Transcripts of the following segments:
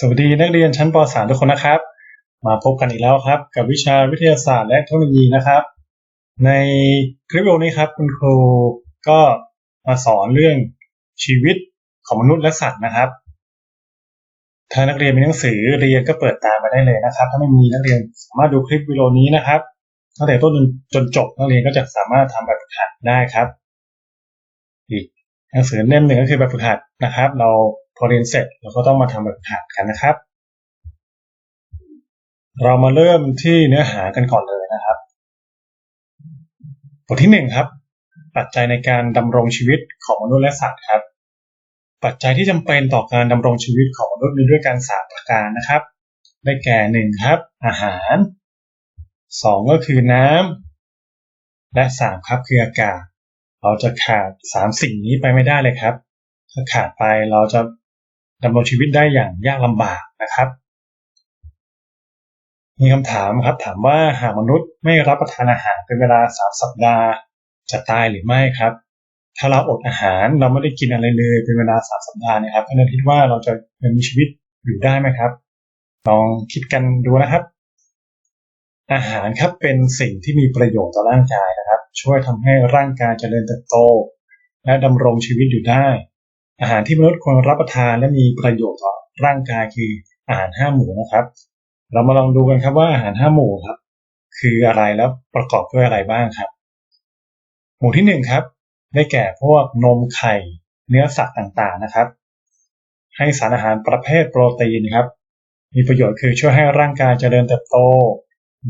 สวัสดีนักเรียนชั้นป .3 ทุกคนนะครับ มาพบกันอีกแล้วครับ กับวิชาวิทยาศาสตร์และเทคโนโลยีนะครับ ในคลิปวิดีโอนี้ครับ คุณครูก็มาสอนเรื่องชีวิตของมนุษย์และสัตว์นะครับ ถ้านักเรียนมีหนังสือเรียนก็เปิดตามมาได้เลยนะครับ ถ้าไม่มีนักเรียนสามารถดูคลิปวิดีโอนี้นะครับตั้งแต่ต้นจนจบนักเรียนก็จะสามารถทำแบบฝึกหัดได้ครับ อีกหนังสือเล่มหนึ่งก็คือแบบฝึกหัดนะครับ เรา พอเรียนเสร็จเราก็ต้องมาทำแบบหัดกันนะครับ เรามาเริ่มที่เนื้อหากันก่อนเลยนะครับ บทที่หนึ่งครับ ปัจจัยในการดำรงชีวิตของมนุษย์และสัตว์ครับ ปัจจัยที่จำเป็นต่อการดำรงชีวิตของมนุษย์มีด้วยกันสามประการนะครับ ได้แก่หนึ่งครับ อาหารสองก็คือน้ำและสามครับคืออากาศเราจะขาดสามสิ่งนี้ไปไม่ได้เลยครับ ถ้าขาดไปเราจะ ดำรงชีวิตได้อย่างยากลำบากนะครับ มีคำถามครับถามว่าหากมนุษย์ไม่รับประทานอาหารเป็นเวลาสามสัปดาห์จะตายหรือไม่ครับ ถ้าเราอดอาหารเราไม่ได้กินอะไรเลยเป็นเวลาสามสัปดาห์เนะครับท่านคิดว่าเราจะยังมีชีวิตอยู่ได้ไหมครับ ลองคิดกันดูนะครับ อาหารครับเป็นสิ่งที่มีประโยชน์ต่อร่างกายนะครับ ช่วยทำให้ร่างกายเจริญเติบโต และดำรงชีวิตอยู่ได้ อาหารที่มนุษย์ควรรับประทานและมีประโยชน์ต่อร่างกายคืออาหารห้าหมู่นะครับ เรามาลองดูกันครับว่าอาหารห้าหมู่ครับ คืออะไรแล้วประกอบด้วยอะไรบ้างครับ หมู่ที่หนึ่งครับ ได้แก่พวกนมไข่ เนื้อสัตว์ต่างๆนะครับ ให้สารอาหารประเภทโปรตีนครับ มีประโยชน์คือช่วยให้ร่างกายเจริญเติบโต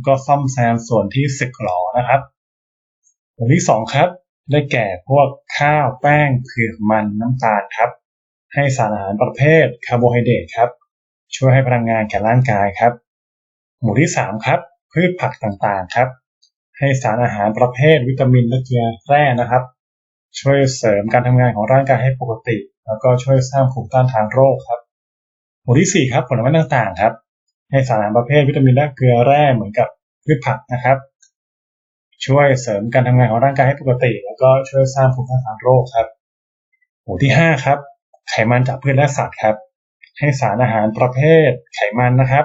ก็ซ่อมแซมส่วนที่สึกหรอนะครับ หมู่ที่สองครับ ได้แก่พวกข้าวแป้งเผือกมันน้ำตาลครับ ให้สารอาหารประเภทคาร์โบไฮเดรตครับ ช่วยให้พลังงานแก่ร่างกายครับ หมู่ที่สามครับ พืชผักต่างๆครับ ให้สารอาหารประเภทวิตามินและเกลือแร่นะครับ ช่วยเสริมการทำงานของร่างกายให้ปกติ แล้วก็ช่วยสร้างภูมิต้านทานโรคครับ หมู่ที่สี่ครับผลไม้ต่างๆครับ ให้สารอาหารประเภทวิตามินและเกลือแร่เหมือนกับพืชผักนะครับ ช่วยเสริมการทำงานของร่างกายให้ปกติ แล้วก็ช่วยสร้างภูมิต้านทานโรคครับ หมู่ที่ห้าครับ ไขมันจากพืชและสัตว์ครับ ให้สารอาหารประเภทไขมันนะครับ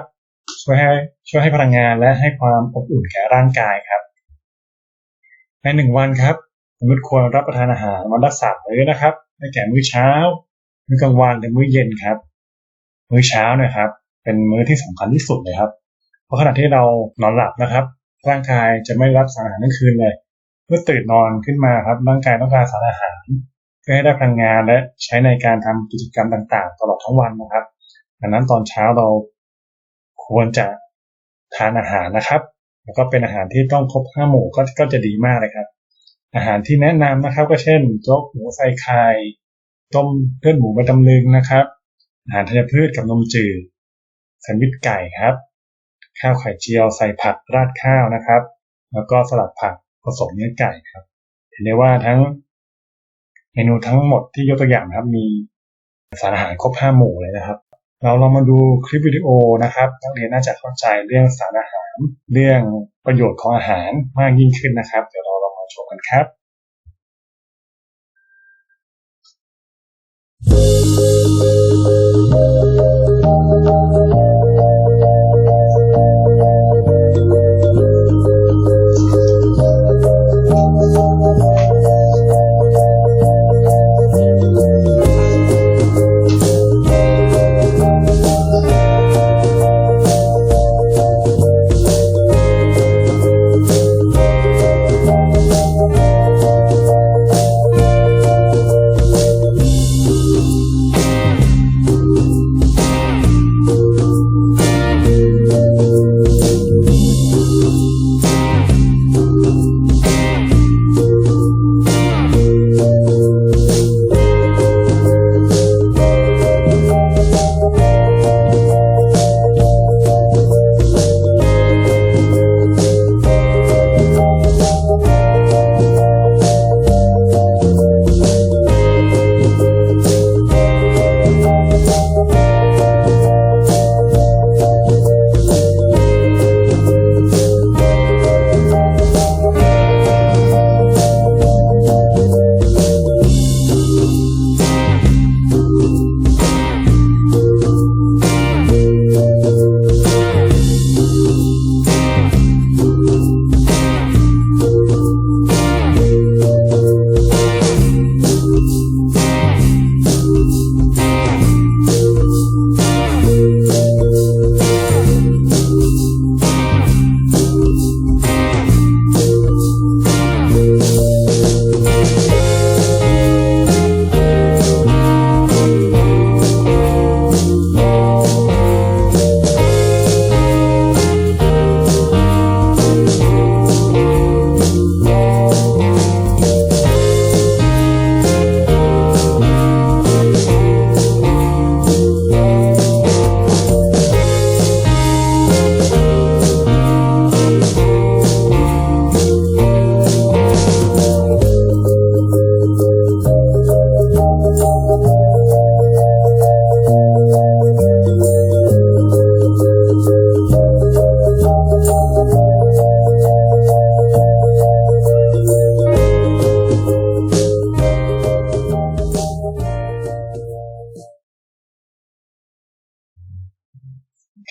ช่วยให้ช่วยให้พลังงานและให้ความอบอุ่นแก่ร่างกายครับ ในหนึ่งวันครับมนุษย์ควรรับประทานอาหารวันละสามมื้อนะครับได้แก่มื้อเช้า มื้อกลางวันและมื้อเย็นครับ มื้อเช้าเนี่ยครับ เป็นมื้อที่สำคัญที่สุดเลยครับ เพราะขณะที่เรานอนหลับนะครับ ร่างกายจะไม่รับสารอาหารทั้งคืนเลย เมื่อตื่นนอนขึ้นมาครับร่างกายต้องการสารอาหาร เพื่อให้ได้พลังงานและใช้ในการทำกิจกรรมต่าง ๆ ตลอดทั้งวันนะครับดังนั้นตอนเช้าเราควรจะทานอาหารนะครับ แล้วก็เป็นอาหารที่ต้องครบห้าหมู่ก็ก็จะดีมากเลยครับ อาหารที่แนะนำนะครับ ก็เช่นโจ๊กหมูใส่ไข่ต้มเลือดหมูใบตำลึงนะครับ อาหารธัญพืชกับนมจืดแซนด์วิชไก่ครับ ข้าวไข่เจียวใส่ผักราดข้าวนะครับ แล้วก็สลัดผักผสมเนื้อไก่ครับเห็นได้ว่าทั้งเมนูทั้งหมดที่ยกตัวอย่างนะครับ มีสารอาหารครบห้าหมู่เลยนะครับ เราลองมาดูคลิปวิดีโอนะครับนักเรียนน่าจะเข้าใจเรื่องสารอาหาร เรื่องประโยชน์ของอาหารมากยิ่งขึ้นนะครับ เดี๋ยวเราลองมาชมกันครับค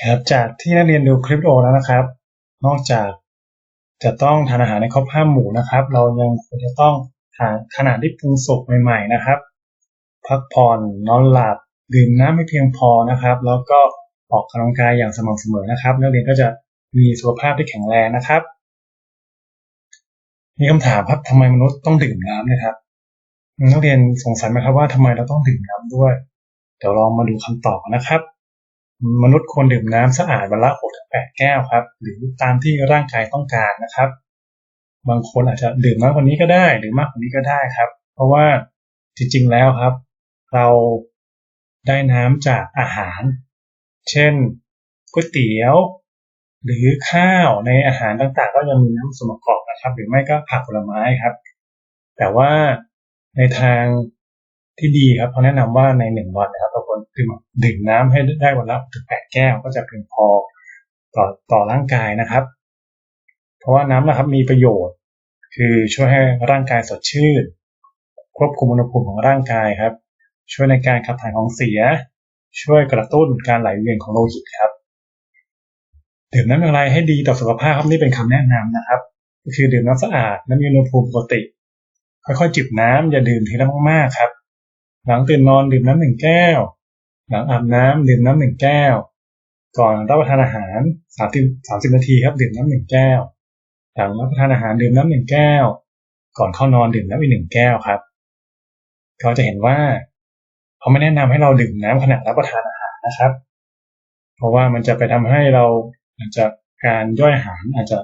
ครับจากที่นักเรียนดูคลิปโอแล้วนะครับ นอกจากจะต้องทานอาหารในครบห้าหมู่นะครับ เรายังควรจะต้องทานขนาดที่ปรุงสุกใหม่ ๆ นะครับ พักผ่อนนอนหลับดื่มน้ำให้เพียงพอนะครับ แล้วก็ออกกำลังกายอย่างสม่ำเสมอนะครับ นักเรียนก็จะมีสุขภาพที่แข็งแรงนะครับ มีคำถามครับทำไมมนุษย์ต้องดื่มน้ำนะครับ นักเรียนสงสัยไหมครับว่าทำไมเราต้องดื่มน้ำด้วย เดี๋ยวลองมาดูคำตอบนะครับ มนุษย์ควรดื่มน้ำสะอาดวันละ6-8 แก้วครับ หรือตามที่ร่างกายต้องการนะครับ บางคนอาจจะดื่มมากกว่านี้ก็ได้หรือมากกว่านี้ก็ได้ครับ เพราะว่าจริงๆแล้วครับ เราได้น้ำจากอาหาร เช่นก๋วยเตี๋ยว หรือข้าวในอาหารต่างๆ ก็ยังมีน้ำส่วนประกอบนะครับ หรือไม่ก็ผักผลไม้ครับ แต่ว่าในทาง ที่ดีครับเขาแนะนำว่าในหนึ่งวันนะครับเราควรดื่มดื่มน้ำให้ได้วันละถึงแปดแก้วก็จะเพียงพอต่อต่อร่างกายนะครับ เพราะว่าน้ำนะครับมีประโยชน์ คือช่วยให้ร่างกายสดชื่น ควบคุมอุณหภูมิของร่างกายครับ ช่วยในการขับถ่ายของเสีย ช่วยกระตุ้นการไหลเวียนของโลหิตครับดื่มน้ำอย่างไรให้ดีต่อสุขภาพครับนี่เป็นคำแนะนำนะครับ ก็คือดื่มน้ำสะอาดน้ำมีอุณหภูมิปกติ ค่อยๆจิบน้ำอย่าดื่มทีละมากๆครับ หลังตื่นนอนดื่มน้ำหนึ่งแก้ว หลังอาบน้ำดื่มน้ำหนึ่งแก้ว ก่อนรับประทานอาหารสามสิบสามสิบนาทีครับดื่มน้ำหนึ่งแก้ว หลังรับประทานอาหารดื่มน้ำหนึ่งแก้ว ก่อนเข้านอนดื่มน้ำอีกหนึ่งแก้วครับ เขาจะเห็นว่าเขาไม่แนะนำให้เราดื่มน้ำขณะรับประทานอาหารนะครับ เพราะว่ามันจะไปทำให้เราอาจจะการย่อยอาหารอาจจะ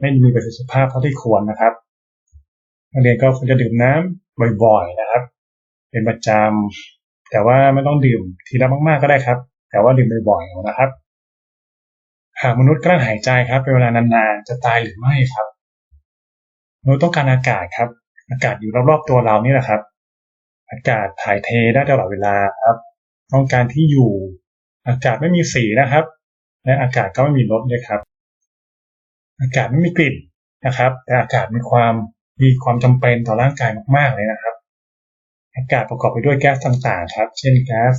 ไม่มีประสิทธิภาพเท่าที่ควรนะครับนักเรียนก็ควรจะดื่มน้ำบ่อยๆนะครับ เป็นประจำแต่ว่าไม่ต้องดื่มทีละมากๆก็ได้ครับ แต่ว่าดื่มบ่อยๆนะครับ หากมนุษย์กลั้นหายใจครับเป็นเวลานานๆจะตายหรือไม่ครับมนุษย์ต้องการอากาศครับ อากาศอยู่รอบๆตัวเรานี่แหละครับ อากาศถ่ายเทได้ตลอดเวลาครับ ต้องการที่อยู่ อากาศไม่มีสีนะครับ และอากาศก็ไม่มีรสด้วยครับ อากาศไม่มีกลิ่นนะครับ แต่อากาศมีความมีความจำเป็นต่อร่างกายมากๆเลยนะครับ อากาศประกอบไปด้วยแก๊สต่างๆครับ เช่นแก๊ส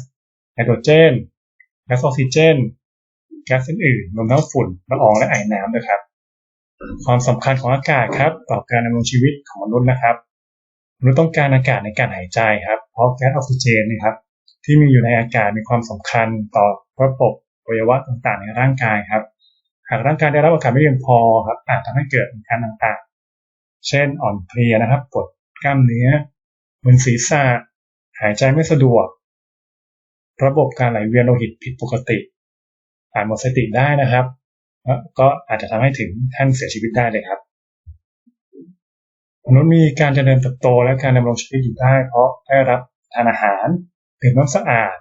ไฮโดรเจน แก๊สออกซิเจน แก๊สอื่นๆรวมทั้งฝุ่นละอองและไอน้ำด้วยครับ ความสำคัญของอากาศครับ ต่อการดำรงชีวิตของมนุษย์นะครับ มนุษย์ต้องการอากาศในการหายใจครับ เพราะแก๊สออกซิเจนนะครับ ที่มีอยู่ในอากาศมีความสำคัญต่อระบบอวัยวะต่างๆ ในร่างกายครับ หากร่างกายได้รับอากาศไม่เพียงพอครับอาจทำให้เกิดอาการต่างๆ เช่นอ่อนเพลียนะครับปวดกล้ามเนื้อ มึนศีรษะหายใจไม่สะดวก ระบบการไหลเวียนโลหิตผิดปกติอาจหมดสติได้นะครับก็อาจจะทำให้ถึงขั้นเสียชีวิตได้เลยครับมนุษย์มีการเจริญเติบโตและการดำรงชีวิตอยู่ได้ เพราะได้รับทานอาหารดื่มน้ำสะอาด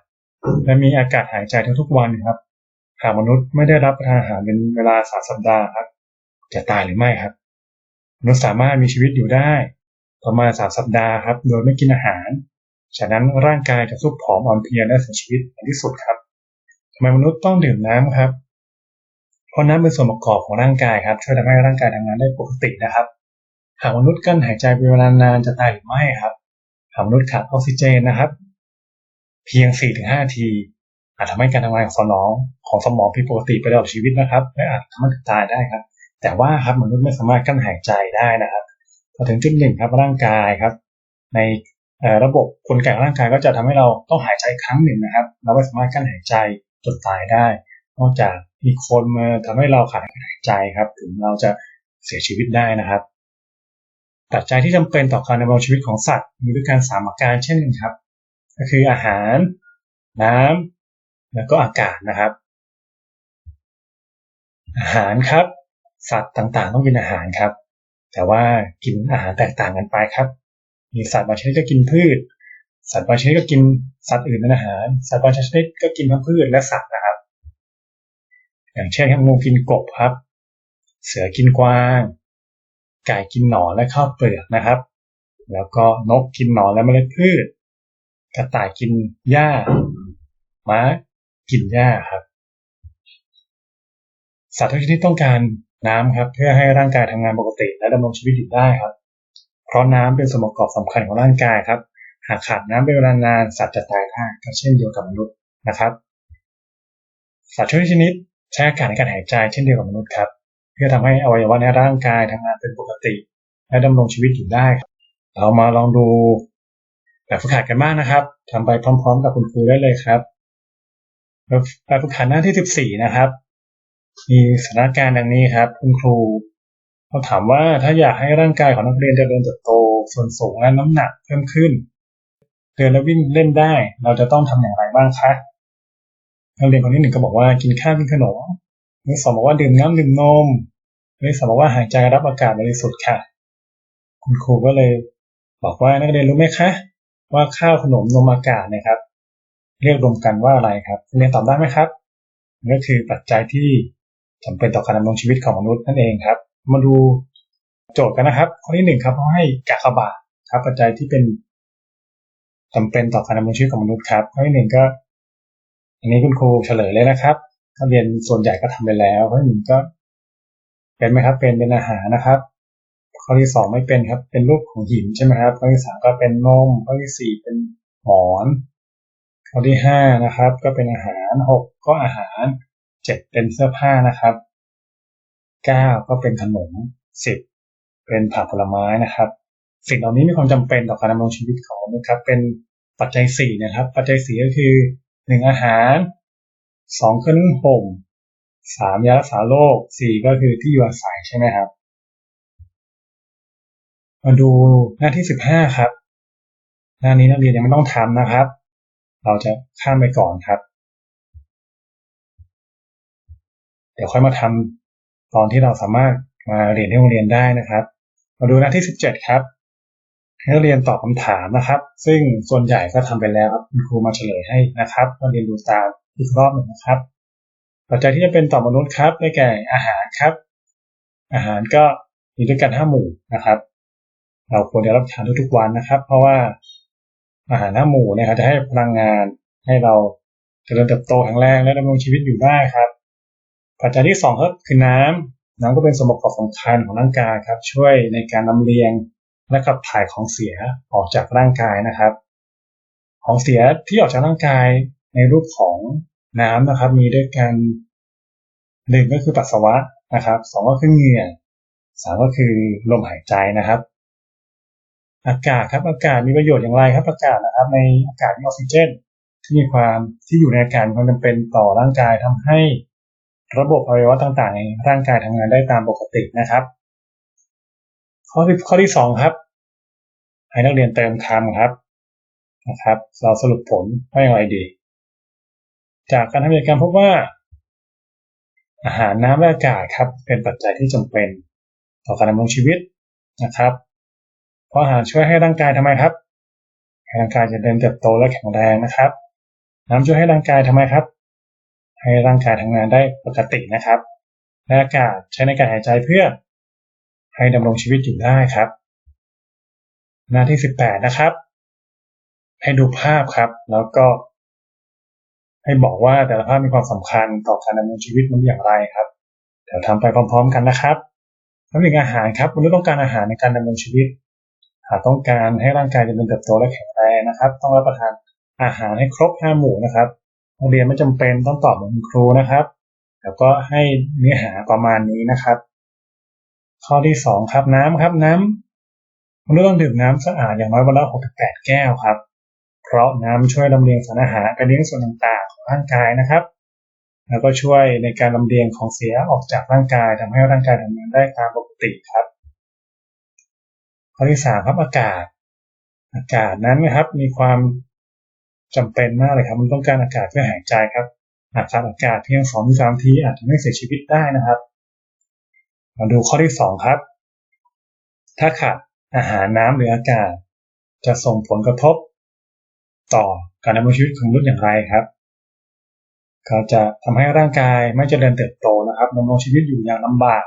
และมีอากาศหายใจทุกๆวันครับหากมนุษย์ไม่ได้รับประทานอาหารเป็นเวลาสามสัปดาห์ครับ จะตายหรือไม่ครับ มนุษย์สามารถมีชีวิตอยู่ได้ ประมาณสามสัปดาห์ครับ โดยไม่กินอาหาร ฉะนั้นร่างกายจะสุกผอมอ่อนเพลียและเสียชีวิตในที่สุดครับทำไมมนุษย์ต้องดื่มน้ำครับ เพราะน้ำเป็นส่วนประกอบของร่างกายครับ ช่วยทำให้ร่างกายทำงานได้ปกตินะครับ หากมนุษย์กั้นหายใจเป็นเวลานานจะตายหรือไม่ครับ หากมนุษย์ขาดออกซิเจนนะครับ เพียง 4-5 ทีอาจทำให้การทำงานของสมองของสมองผิดปกติไปตลอดชีวิตนะครับ และอาจทำให้ตายได้ครับ แต่ว่าครับมนุษย์ไม่สามารถกั้นหายใจได้นะครับ พอถึงจุดหนึ่งครับร่างกายครับ ในระบบกลไกร่างกายก็จะทำให้เราต้องหายใจครั้งหนึ่งนะครับ เราไม่สามารถกั้นหายใจจนตายได้ นอกจากมีคนมาทำให้เราขาดหายใจครับ ถึงเราจะเสียชีวิตได้นะครับปัจจัยที่จำเป็นต่อการดำรงชีวิตของสัตว์มีด้วยกันสามอาการเช่นกันครับ ก็คืออาหาร น้ำแล้วก็อากาศนะครับ อาหารครับ สัตว์ต่างๆ ต้องกินอาหารครับ แต่ว่ากินอาหารแตกต่างกันไปครับ มีสัตว์บางชนิดก็กินพืช สัตว์บางชนิดก็กินสัตว์อื่นเป็นอาหาร สัตว์บางชนิดก็กินทั้งพืชและสัตว์นะครับ อย่างเช่นครับงูกินกบครับ เสือกินกวาง ไก่กินหนอนและข้าวเปลือกนะครับ แล้วก็นกกินหนอนและเมล็ดพืช กระต่ายกินหญ้า ม้ากินหญ้าครับ สัตว์ทุกชนิดต้องการ น้ำครับเพื่อให้ร่างกายทำงานปกติ และดำรงชีวิตอยู่ได้ครับ เพราะน้ำเป็นส่วนประกอบสำคัญของร่างกายครับ หากขาดน้ำเป็นเวลานานสัตว์จะตายได้ก็เช่นเดียวกับมนุษย์นะครับ สัตว์ทุกชนิดใช้อากาศในการหายใจเช่นเดียวกับมนุษย์ครับ เพื่อทำให้อวัยวะในร่างกายทำงานเป็นปกติ และดำรงชีวิตอยู่ได้ครับ เรามาลองดูแบบฝึกหัดกันบ้างนะครับทำไปพร้อม ๆ กับคุณครูได้เลยครับแบบฝึกหัดหน้าที่ 14 นะครับ มีสถานการณ์ดังนี้ครับ คุณครูเขาถามว่าถ้าอยากให้ร่างกายของนักเรียนเจริญเติบโตส่วนสูงและน้ำหนักเพิ่มขึ้น เดินและวิ่งเล่นได้ เราจะต้องทำอย่างไรบ้างคะนักเรียนคนที่หนึ่งก็บอกว่ากินข้าวกินขนมนี่สองบอกว่าดื่มน้ำดื่มนมนี่สองบอกว่าหายใจรับอากาศบริสุทธิ์ค่ะ คุณครูก็เลยบอกว่านักเรียนรู้ไหมคะ ว่าข้าวขนมนมอากาศนะครับ เรียกรวมกันว่าอะไรครับเรียนตอบได้ไหมครับ ก็คือปัจจัยที่ จำเป็นต่อการดำรงชีวิตของมนุษย์นั่นเองครับ มาดูโจทย์กันนะครับ ข้อที่หนึ่งครับเขาให้กากบาทครับปัจจัยที่เป็นจำเป็นต่อการดำรงชีวิตของมนุษย์ครับข้อที่หนึ่งก็ อันนี้คุณครูเฉลยเลยนะครับนักเรียนส่วนใหญ่ก็ทำไปแล้วข้อที่หนึ่งก็ เป็นไหมครับเป็นเป็นอาหารนะครับ ข้อที่สองไม่เป็นครับ เป็นรูปของหินใช่ไหมครับข้อที่สามก็เป็นนมข้อที่สี่เป็นหมอนข้อที่ห้านะครับ ก็เป็นอาหารหกก็อาหาร เจ็ดเป็นเสื้อผ้านะครับเก้าก็เป็นขนมสิบเป็นผักผลไม้นะครับ สิ่งเหล่านี้มีความจำเป็นต่อการดำรงชีวิตของมนุษย์ครับ เป็นปัจจัยสี่นะครับ ปัจจัยสี่ก็คือหนึ่งอาหารสองเครื่องนึ่งห่มสามยารักษาโรคสี่ก็คือที่อยู่อาศัยใช่ไหมครับ มาดูหน้าที่สิบห้าครับ หน้านี้นักเรียนยังไม่ต้องทำนะครับ เราจะข้ามไปก่อนครับ เดี๋ยวค่อยมาทำตอนที่เราสามารถมาเรียนที่โรงเรียนได้นะครับ มาดูหน้าที่สิบเจ็ดครับ ให้นักเรียนตอบคำถามนะครับ ซึ่งส่วนใหญ่ก็ทำไปแล้วครับคุณครูมาเฉลยให้นะครับนักเรียนดูตามอีกรอบหนึ่งนะครับปัจจัยที่จะเป็นต่อมนุษย์ครับได้แก่อาหารครับ อาหารก็มีด้วยกันห้าหมู่นะครับ เราควรจะรับทานทุกๆวันนะครับ เพราะว่าอาหารห้าหมู่เนี่ยจะให้พลังงานให้เราเจริญเติบโตแข็งแรงและดำรงชีวิตอยู่ได้ครับ ปัจจัยที่สองก็คือน้ำน้ำก็เป็นสมบัติสำคัญของร่างกายครับ ช่วยในการลำเลียงและขับถ่ายของเสียออกจากร่างกายนะครับ ของเสียที่ออกจากร่างกายในรูปของน้ำนะครับ มีด้วยกันหนึ่งก็คือปัสสาวะนะครับสองก็คือเหงื่อสามก็คือลมหายใจนะครับ อากาศครับอากาศมีประโยชน์อย่างไรครับ อากาศนะครับ ในอากาศมีออกซิเจน ที่มีความที่อยู่ในอากาศความจำเป็นต่อร่างกายทำให้ ระบบอวัยวะต่างๆในร่างกายทำงานได้ตามปกตินะครับ ข้อที่ข้อที่สองครับ ให้นักเรียนเติมคำครับนะครับ เราสรุปผลว่าอย่างไรดี จากการทำกิจกรรมพบว่า อาหารน้ำและอากาศครับ เป็นปัจจัยที่จำเป็นต่อการดำรงชีวิตนะครับ เพราะอาหารช่วยให้ร่างกายทำไมครับให้ร่างกายจะเดินเติบโตและแข็งแรงนะครับ น้ำช่วยให้ร่างกายทำไมครับ ให้ร่างกายทำงานได้ปกตินะครับ และอากาศใช้ในการหายใจเพื่อให้ดำรงชีวิตอยู่ได้ครับ หน้าที่สิบแปดนะครับ ให้ดูภาพครับ แล้วก็ ให้บอกว่าแต่ละภาพมีความสำคัญต่อการดำรงชีวิตมันอย่างไรครับเดี๋ยวทำไปพร้อม ๆ กันนะครับแล้วนึ่งอาหารครับมนุษย์ต้องการอาหารในการดำรงชีวิต หากต้องการให้ร่างกายเจริญเติบโตและแข็งแรงนะครับ ต้องรับประทานอาหารให้ครบห้าหมู่นะครับ โรงเรียนไม่จำเป็นต้องตอบเหมือนครูนะครับ แล้วก็ให้เนื้อหาประมาณนี้นะครับ ข้อที่สองครับน้ำครับน้ำมนุษย์ต้องดื่มน้ำสะอาดอย่างน้อยวันละหกถึงแปดแก้วครับ เพราะน้ำช่วยลำเลียงสารอาหารไปเลี้ยงส่วนต่างๆ ของร่างกายนะครับ แล้วก็ช่วยในการลำเลียงของเสียออกจากร่างกายทำให้ร่างกายทำงานได้ตามปกติครับ ข้อที่สามครับอากาศ อากาศนั้นนะครับมีความ จำเป็นมากเลยครับ มันต้องการอากาศเพื่อหายใจครับหากขาดอากาศเพียงสองสามทีอาจจะไม่เสียชีวิตได้นะครับ มาดูข้อที่สองครับ ถ้าขาดอาหารน้ำหรืออากาศ จะส่งผลกระทบ ต่อการดำรงชีวิตของมนุษย์อย่างไรครับก็จะทำให้ร่างกายไม่เจริญเติบโตนะครับดำรงชีวิตอยู่อย่างลำบาก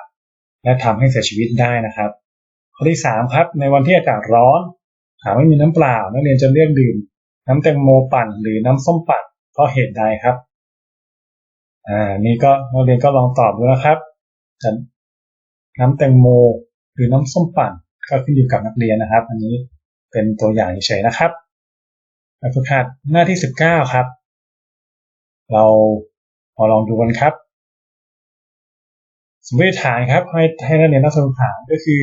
และทำให้เสียชีวิตได้นะครับ ข้อที่สามครับ ในวันที่อากาศร้อน หากไม่มีน้ำเปล่านักเรียนจะเลือกดื่ม น้ำแตงโมปั่นหรือน้ำส้มปั่นเพราะเหตุใดครับ อ่า นี่ก็นักเรียนก็ลองตอบดูนะครับน้ำแตงโมหรือน้ำส้มปั่นก็ขึ้นอยู่กับนักเรียนนะครับ อันนี้เป็นตัวอย่างเฉยๆนะครับแบบฝึกหัดหน้าที่สิบเก้าครับ เรามาลองดูกันครับ สมมติฐานครับ ให้ให้นักเรียนนักสมมติฐานก็คือ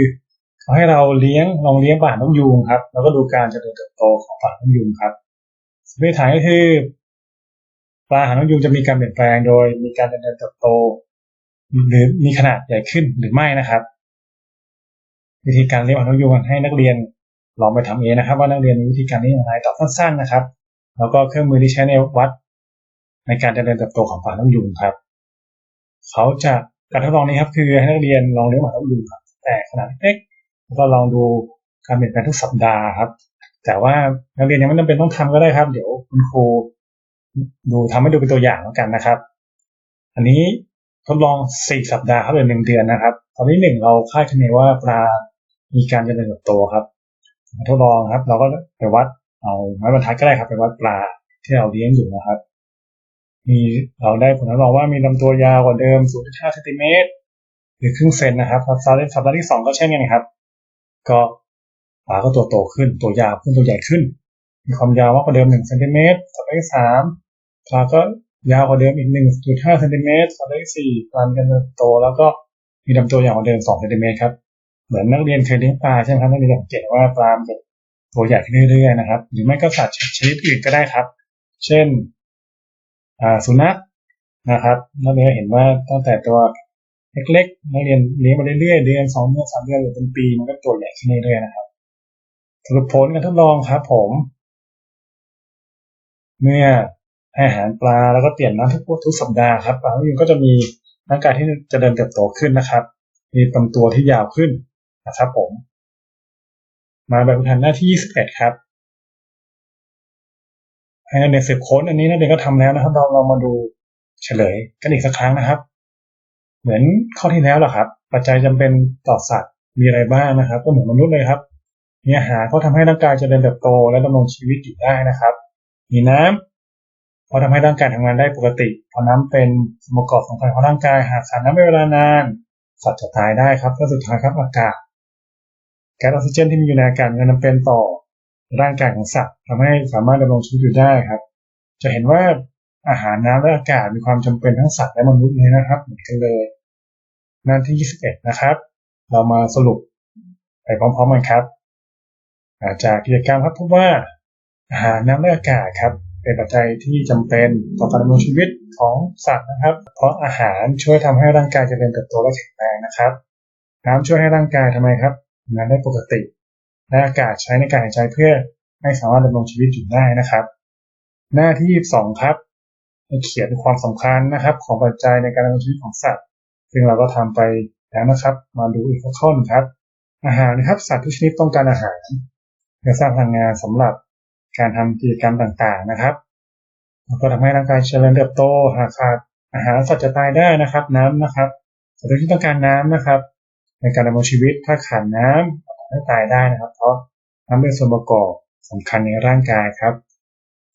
เขาให้เราเลี้ยงลองเลี้ยงปลาหางนกยูงครับ แล้วก็ดูการเจริญเติบโตของปลาหางนกยูงครับ สมมติฐานก็คือปลาหางนกยูงจะมีการเปลี่ยนแปลงโดยมีการเจริญเติบโต หรือมีขนาดใหญ่ขึ้นหรือไม่นะครับ วิธีการเลี้ยงหางนกยูงให้นักเรียนลองไปทำเองนะครับ ว่านักเรียนมีวิธีการเลี้ยงอย่างไรตอบสั้นๆนะครับ แล้วก็เครื่องมือที่ใช้ในวัด ในการเจริญเติบโตของปลาหางนกยูงครับเขาจะการทดลองนี้ครับคือให้นักเรียนลองเลี้ยงหางนกยูงแต่ขนาดเล็กแล้วก็ลองดูการเปลี่ยนแปลงทุกสัปดาห์ครับ แต่ว่านักเรียนยังไม่จำเป็นต้องทำก็ได้ครับ เดี๋ยวคุณครูดูทำให้ดูเป็นตัวอย่างแล้วกันนะครับ อันนี้ทดลองสี่สัปดาห์ครับเป็นหนึ่งเดือนนะครับ ตอนนี้หนึ่งเราคาดคะเนว่าปลามีการเจริญเติบโตครับทดลองครับ เราก็ไปวัดเอาไม้บรรทัดก็ได้ครับไปวัดปลาที่เราเลี้ยงอยู่นะครับ มีเราได้ผลทดลองว่ามีลำตัวยาวกว่าเดิม 0.5เซนติเมตรหรือครึ่งเซนนะครับสัปดาห์สัปดาห์ที่สองก็เช่นกันครับ ก็ ปลาก็ตัวโตขึ้น ตัวยาวขึ้นตัวใหญ่ขึ้น มีความยาวมากกว่าเดิม1เซนติเมตรสัปดาห์ที่สามปลาก็ยาวกว่าเดิมอีก1.5เซนติเมตรสัปดาห์ที่สี่ปลามีการโตแล้วก็มีลำตัวยาวกว่าเดิม2เซนติเมตรครับ เหมือนนักเรียนเคยเลี้ยงปลาใช่ไหมครับนักเรียนสังเกตว่าปลาตัวใหญ่ขึ้นเรื่อยๆนะครับ หรือไม่ก็สัตว์ชนิดอื่นก็ได้ครับ เช่นสุนัขนะครับนักเรียนเห็นว่าตั้งแต่ตัวเล็กๆนักเรียนเลี้ยงมาเรื่อยๆเดือนสองเดือนสามเดือนหรือเป็นปีมันก็ตัวใหญ่ขึ้นเรื่อยๆนะครับ สรุปผลการทดลองครับผม เมื่อให้อาหารปลาแล้วก็เปลี่ยนน้ำทุกทุกสัปดาห์ครับปลากอย่างก็จะมีร่างกายที่จะเดินเติบโตขึ้นนะครับ มีลำตัวที่ยาวขึ้นนะครับผม มาแบบทันหน้าที่ 21 ครับให้นักเรียนสืบค้นอันนี้นักเรียนก็ทำแล้วนะครับ เราเรามาดูเฉลยกันอีกสักครั้งนะครับ เหมือนข้อที่แล้วแหละครับ ปัจจัยจำเป็นต่อสัตว์มีอะไรบ้างนะครับ ก็เหมือนมนุษย์เลยครับ มีอาหารเขาทำให้ร่างกายเจริญเติบโตและดำรงชีวิตอยู่ได้นะครับ มีน้ำเขาทำให้ร่างกายทำงานได้ปกติเพราะน้ำเป็นส่วนประกอบสำคัญของร่างกายหากขาดน้ำเป็นเวลานานสัตว์จะตายได้ครับและสุดท้ายครับอากาศแก๊สออกซิเจนที่มีอยู่ในอากาศมันจำเป็นต่อร่างกายของสัตว์ทำให้สามารถดำรงชีวิตอยู่ได้ครับ จะเห็นว่าอาหารน้ำและอากาศมีความจำเป็นทั้งสัตว์และมนุษย์เลยนะครับ เหมือนกันเลยหน้าที่ 21 นะครับ เรามาสรุปไปพร้อมๆกันครับ จากกิจกรรมครับพบว่าอาหารน้ำและอากาศครับเป็นปัจจัยที่จำเป็นต่อการดำรงชีวิตของสัตว์นะครับ เพราะอาหารช่วยทำให้ร่างกายเจริญเติบโตและแข็งแรงนะครับ น้ำช่วยให้ร่างกายทำไมครับทำงานได้ปกติ และอากาศใช้ในการหายใจเพื่อให้สามารถดำรงชีวิตอยู่ได้นะครับ หน้าที่22ครับเขียนความสำคัญนะครับ ของปัจจัยในการดำรงชีวิตของสัตว์ ซึ่งเราก็ทำไปแล้วนะครับ มาดูอีกข้อนึงครับ อาหารนะครับ สัตว์ทุกชนิดต้องการอาหาร เพื่อสร้างพลังงานสำหรับการทำกิจกรรมต่างๆนะครับแล้วก็ทำให้ร่างกายเจริญเติบโตหากขาดอาหารสัตว์จะตายได้นะครับ น้ำนะครับสัตว์ทุกชนิดต้องการน้ำนะครับ ในการดำรงชีวิตถ้าขาดน้ำไม่ตายได้นะครับ เพราะน้ำเป็นส่วนประกอบสำคัญในร่างกายครับ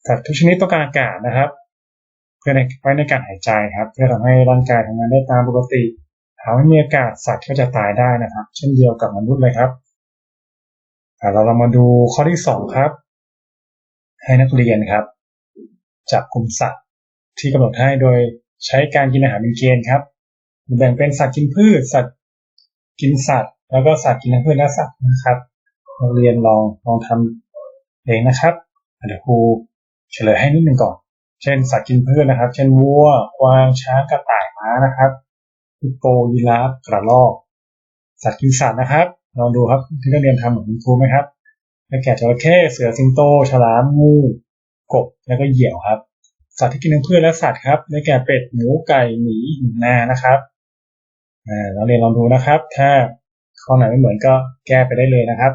สัตว์ทุกชนิดต้องการอากาศนะครับ เพื่อในไว้ในการหายใจครับ เพื่อทำให้ร่างกายทำงานได้ตามปกติหากไม่มีอากาศสัตว์ก็จะตายได้นะครับ เช่นเดียวกับมนุษย์เลยครับ เราเรามาดูข้อที่สองครับ ให้นักเรียนครับ จับกลุ่มสัตว์ที่กำหนดให้โดยใช้การกินอาหารเป็นเกณฑ์ครับ แบ่งเป็นสัตว์กินพืช สัตว์กินสัตว์ แล้วก็สัตว์กินพืชและสัตว์นะครับนักเรียนลองลองทำเองนะครับเดี๋ยวครูเฉลยให้นิดหนึ่งก่อน เช่น สัตว์กินพืชนะครับ เช่นวัวกวางช้างกระต่ายม้านะครับฮิปโปยีราฟกระรอก สัตว์กินสัตว์นะครับ ลองดูครับที่นักเรียนทำเหมือนครูไหมครับได้แก่จระเข้เสือสิงโต ฉลาม งู กบ แล้วก็เหยี่ยวครับ สัตว์ที่กินทั้งพืชและสัตว์ครับได้แก่เป็ด หมู ไก่ หมีหนูนานะครับอ่าเราเรียนลองดูนะครับ ถ้าข้อไหนไม่เหมือนก็แก้ไปได้เลยนะครับ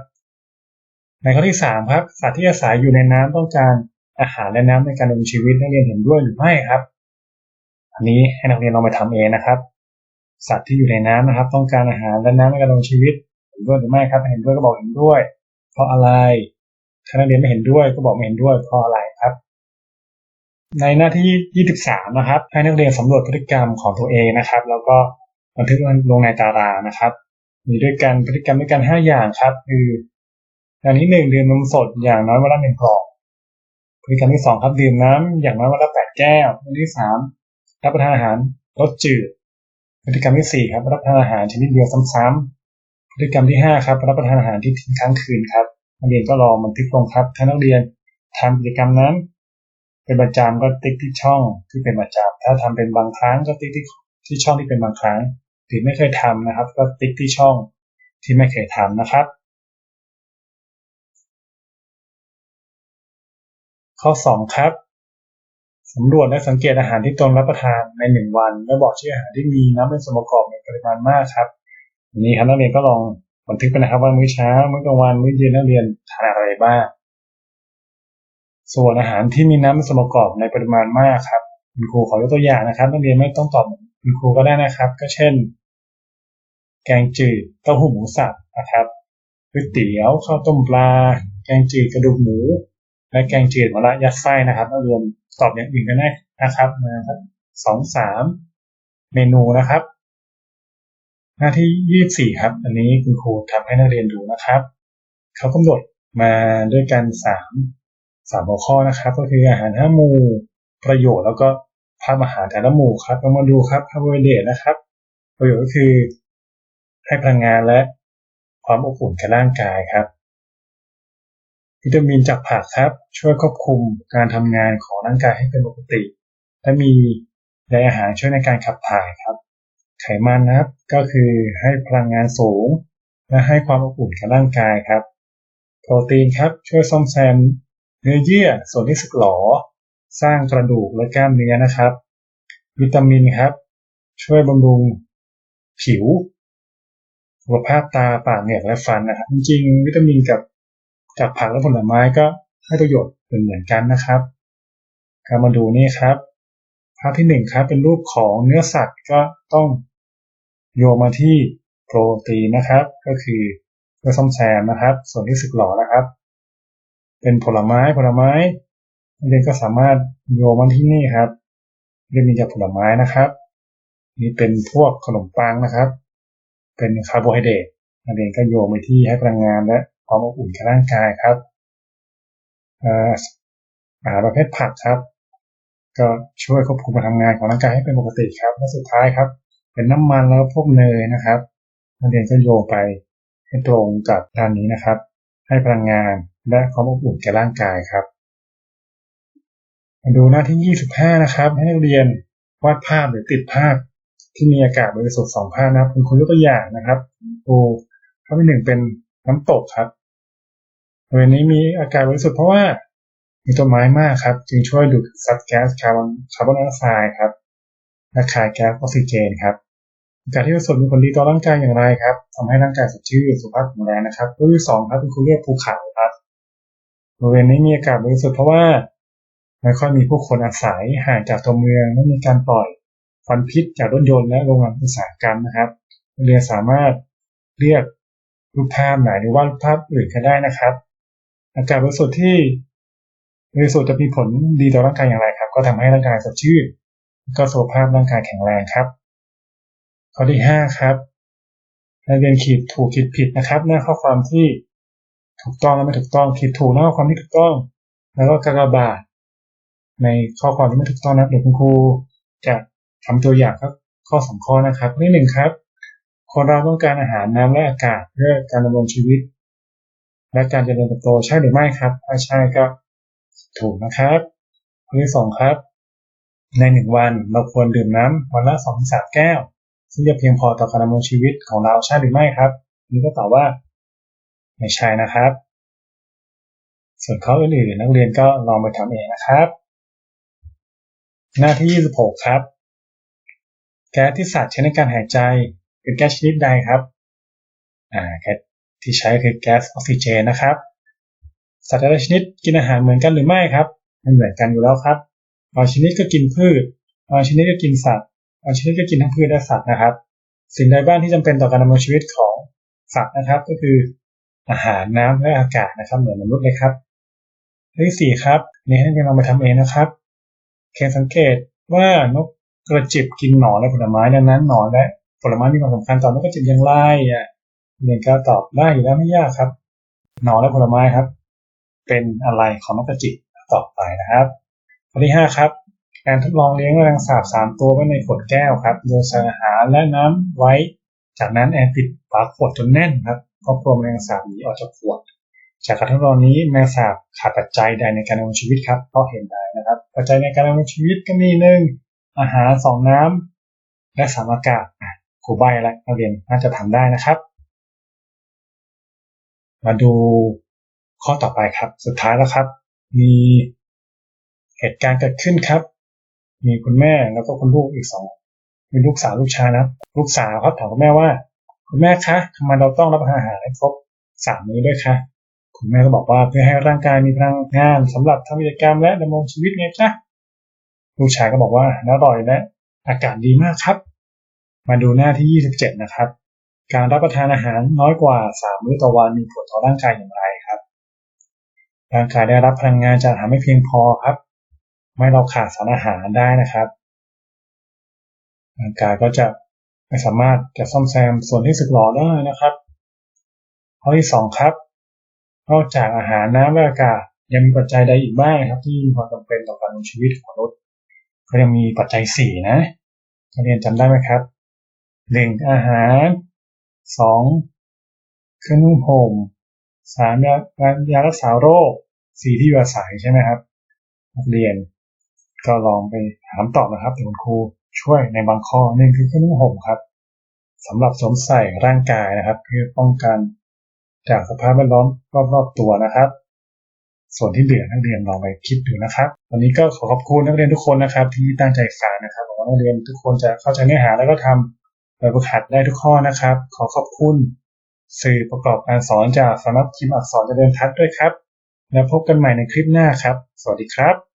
ในข้อที่สามครับ สัตว์ที่อาศัยอยู่ในน้ำต้องการอาหารและน้ำในการดำรงชีวิตนักเรียนเห็นด้วยหรือไม่ครับ อันนี้ให้นักเรียนลองไปทำเองนะครับ สัตว์ที่อยู่ในน้ำนะครับ ต้องการอาหารและน้ำในการดำรงชีวิต เห็นด้วยหรือไม่ครับ เห็นด้วยก็บอกเห็นด้วย เพราะอะไรถ้านักเรียนไม่เห็นด้วยก็บอกไม่เห็นด้วยเพราะอะไรครับ ในหน้าที่ 23 นะครับ ให้นักเรียนสำรวจพฤติกรรมของตัวเองนะครับ แล้วก็บันทึกลงในตารางนะครับ มีด้วยกันพฤติกรรมด้วยกัน 5 อย่างครับ คือ อย่างที่หนึ่งดื่มนมสดอย่างน้อยวันละหนึ่งกล่องพฤติกรรมที่สองครับดื่มน้ำอย่างน้อยวันละแปดแก้วอันที่สามรับประทานอาหารรสจืดพฤติกรรมที่สี่ครับรับประทานอาหารชนิดเดียวซ้ำๆ พฤติกรรมที่ห้าครับ รับประทานอาหารที่ทิ้งค้างคืนครับนักเรียนก็ลองบันทึกลงครับ ถ้านักเรียนทำกิจกรรมนั้น เป็นประจำก็ติ๊กที่ช่องที่เป็นประจำถ้าทำเป็นบางครั้งก็ติ๊กที่ที่ช่องที่เป็นบางครั้งหรือไม่เคยทำนะครับ ก็ติ๊กที่ช่องที่ไม่เคยทำนะครับ ข้อสองครับสำรวจและสังเกตอาหารที่ตนรับประทานในหนึ่งวันและบอกชื่ออาหารที่มีน้ำเป็นส่วนประกอบในปริมาณมากครับ นี้ครับนักเรียนก็ลองบันทึกไปนะครับว่ามื้อเช้า มื้อกลางวัน มื้อเย็นนักเรียนทานอะไรบ้าง ส่วนอาหารที่มีน้ำเป็นส่วนประกอบในปริมาณมากครับ คุณครูขอยกตัวอย่างนะครับ นักเรียนไม่ต้องตอบคุณครูก็ได้นะครับ ก็เช่น แกงจืด เต้าหู้หมูสับนะครับก๋วยเตี๋ยว ข้าวต้มปลา แกงจืดกระดูกหมู และแกงจืดมะระยัดไส้นะครับนักเรียนตอบอย่างอื่นก็ได้นะครับนะครับสองสามเมนูนะครับ หน้าที่ยี่สี่ครับ อันนี้คุณครูทำให้นักเรียนดูนะครับ เขากำหนดมาด้วยกันสามสามหัวข้อนะครับ ก็คืออาหารห้าหมู่ ประโยชน์แล้วก็ภาพอาหารแต่ละหมู่ครับเรามาดูครับคาร์โบไฮเดรตนะครับ ประโยชน์ก็คือให้พลังงานและความอบอุ่นกับร่างกายครับวิตามินจากผักครับ ช่วยควบคุมการทำงานของร่างกายให้เป็นปกติ และมีใยอาหารช่วยในการขับถ่ายครับ ไขมันนะครับ ก็คือให้พลังงานสูง และให้ความอบอุ่นกับร่างกายครับ โปรตีนครับช่วยซ่อมแซมเนื้อเยื่อส่วนที่สึกหรอสร้างกระดูกและกล้ามเนื้อนะครับ วิตามินครับ ช่วยบำรุงผิวสุขภาพตาปากเหงือกและฟันนะครับ จริงๆวิตามินกับจากผักและผลไม้ก็ให้ประโยชน์เหมือนกันนะครับการมาดูนี่ครับ ภาพที่หนึ่งครับเป็นรูปของเนื้อสัตว์ก็ต้อง โยงมาที่โปรตีนนะครับ ก็คือเพื่อซ่อมแซมนะครับ ส่วนที่สึกหรอนะครับ เป็นผลไม้ผลไม้เรียนก็สามารถโยงมาที่นี่ครับเรียนมีจากผลไม้นะครับ นี่เป็นพวกขนมปังนะครับ เป็นคาร์โบไฮเดรตนักเรียนก็โยงไปที่ให้พลังงานและความอบอุ่นกับร่างกายครับอาหารประเภทผักครับ ก็ช่วยควบคุมการทำงานของร่างกายให้เป็นปกติครับและสุดท้ายครับ เป็นน้ำมันแล้วพวกเนยนะครับ นักเรียนก็โยงไปให้ตรงกับด้านนี้นะครับ ให้พลังงานและความอบอุ่นแก่ร่างกายครับมาดูหน้าที่ 25 นะครับ ให้นักเรียนวาดภาพหรือติดภาพที่มีอากาศบริสุทธิ์สองภาพนะครับคุณครูยกตัวอย่างนะครับโอ้ภาพที่หนึ่งเป็นน้ำตกครับบริเวณนี้มีอากาศบริสุทธิ์เพราะว่ามีต้นไม้มากครับ จึงช่วยดูดซับแก๊สคาร์บอนคาร์บอนไดออกไซด์ครับและคายแก๊สออกซิเจนครับ กาศที่บริสุทธิ์มีผลดีต่อร่างกายอย่างไรครับทำให้ร่างกายสดชื่นสุขภาพแข็งแรงนะครับรูปที่สองครับเป็นคุณเรียกภูเขาครับบริเวณนี้มีอากาศบริสุทธิ์เพราะว่าไม่ค่อยมีผู้คนอาศัยห่างจากตัวเมืองไม่มีการปล่อยควันพิษจากรถยนต์และโรงงานอุตสาหกรรมนะครับเรียนสามารถเรียกรูปภาพไหนหรือว่ารูปภาพอื่นก็ได้นะครับ อากาศบริสุทธิ์ที่บริสุทธิ์จะมีผลดีต่อร่างกายอย่างไรครับ ก็ทำให้ร่างกายสดชื่นก็สุขภาพร่างกายแข็งแรงครับ ข้อที่ห้าครับนักเรียนขีดถูกขีดผิดนะครับหน้าข้อความที่ถูกต้องและไม่ถูกต้องขีดถูกหน้าข้อความที่ถูกต้อง แล้วก็กากบาทในข้อความที่ไม่ถูกต้องนะเดี๋ยวคุณครูจะทำตัวอย่างครับข้อสองข้อนะครับที่หนึ่งครับ คนเราต้องการอาหารน้ำและอากาศเพื่อการดำรงชีวิต และการเจริญเติบโตใช่หรือไม่ครับถ้าใช่ก็ถูกนะครับข้อที่สองครับ ในหนึ่งวันเราควรดื่มน้ำวันละสองสามแก้ว ซึ่จะเพียงพอต่อการดำรงชีวิตของเราใช่หรือไม่ครับนี่ก็ตอบว่าไม่ใช่นะครับ ส่วนข้ออื่นๆนักเรียนก็ลองไปทำเองนะครับ หน้าที่ 26 ครับ แก๊สที่สัตว์ใช้ในการหายใจเป็นแก๊สชนิดใดครับอ่าแก๊สที่ใช้คือแก๊สออกซิเจนนะครับ สัตว์แต่ละชนิดกินอาหารเหมือนกันหรือไม่ครับมันเหมือนกันอยู่แล้วครับบางชนิดก็กินพืชบางชนิดก็กินสัตว์ บางชนิดก็กินทั้งพืชและสัตว์นะครับ สิ่งใดบ้างที่จำเป็นต่อการดำรงชีวิตของสัตว์นะครับ ก็คืออาหารน้ำและอากาศนะครับ เหมือนมนุษย์เลยครับข้อที่สี่ครับนี่ให้เราไปทำเองนะครับเคนสังเกตว่านกกระจิบกินหนอนและผลไม้ดังนั้นหนอนและผลไม้มีความสำคัญต่อนกกระจิบอย่างไรอะเรียนก็ตอบได้อยู่แล้วไม่ยากครับ หนอนและผลไม้ครับ เป็นอะไรของนกกระจิบต่อไปนะครับข้อที่ห้าครับ การทดลองเลี้ยงแมลงสาบสามตัวไว้ในขวดแก้วครับ โดยใส่อาหารและน้ำไว้ จากนั้นแอนปิดฝาขวดจนแน่นครับก็กลัวแมลงสาบหนีออกจากขวด จากการทดลองนี้แมลงสาบขาดปัจจัยใดในการดำรงชีวิตครับเพราะเห็นได้นะครับ ปัจจัยในการดำรงชีวิตก็มีหนึ่งอาหารสองน้ำและสามอากาศอะครูใบและนักเรียนน่าจะทำได้นะครับ มาดูข้อต่อไปครับ สุดท้ายแล้วครับ มีเหตุการณ์เกิดขึ้นครับ มีคุณแม่แล้วก็คุณลูกอีกสองมีลูกสาวลูกชายนะลูกสาวครับถามคุณแม่ว่า คุณแม่คะทำไมเราต้องรับประทานอาหารให้ครบสามมื้อด้วยคะคุณแม่ก็บอกว่าเพื่อให้ร่างกายมีพลังงานสำหรับทำกิจกรรมและดำรงชีวิตไงจ๊ะลูกชายก็บอกว่าน่าอร่อยและอากาศดีมากครับ มาดูหน้าที่ 27 นะครับ การรับประทานอาหารน้อยกว่า 3 มื้อต่อวันมีผลต่อร่างกายอย่างไรครับ ร่างกายได้รับพลังงานจากอาหารไม่เพียงพอครับ ไม่เราขาดสารอาหารได้นะครับร่างกายก็จะไม่สามารถจะซ่อมแซมส่วนที่สึกหรอได้นะครับข้อที่สองครับนอกจากอาหารน้ำและอากาศยังมีปัจจัยใดอีกบ้างครับ ที่มีความจำเป็นต่อการดำรงชีวิตของมนุษย์ก็ยังมีปัจจัยสี่นะนักเรียนจำได้ไหมครับหนึ่งอาหารสองเครื่องนุ่งห่มสามยายารักษาโรคสี่ที่อยู่อาศัยใช่ไหมครับนักเรียน ก็ลองไปถามตอบนะครับเดี๋ยวคุณครูช่วยในบางข้อหนึ่งคือเครื่องนุ่งห่มครับสำหรับสวมใส่ร่างกายนะครับ เพื่อป้องกันจากสภาพแวดล้อมรอบๆตัวนะครับ ส่วนที่เหลือนักเรียนลองไปคิดดูนะครับ วันนี้ก็ขอขอบคุณนักเรียนทุกคนนะครับ ที่ตั้งใจฟังนะครับหวังว่านักเรียนทุกคนจะเข้าใจเนื้อหาแล้วก็ทำแบบฝึกหัดได้ทุกข้อนะครับ ขอขอบคุณสื่อประกอบการสอนจากสำนักพิมพ์อักษรเจริญทัศน์ด้วยครับ แล้วพบกันใหม่ในคลิปหน้าครับ สวัสดีครับ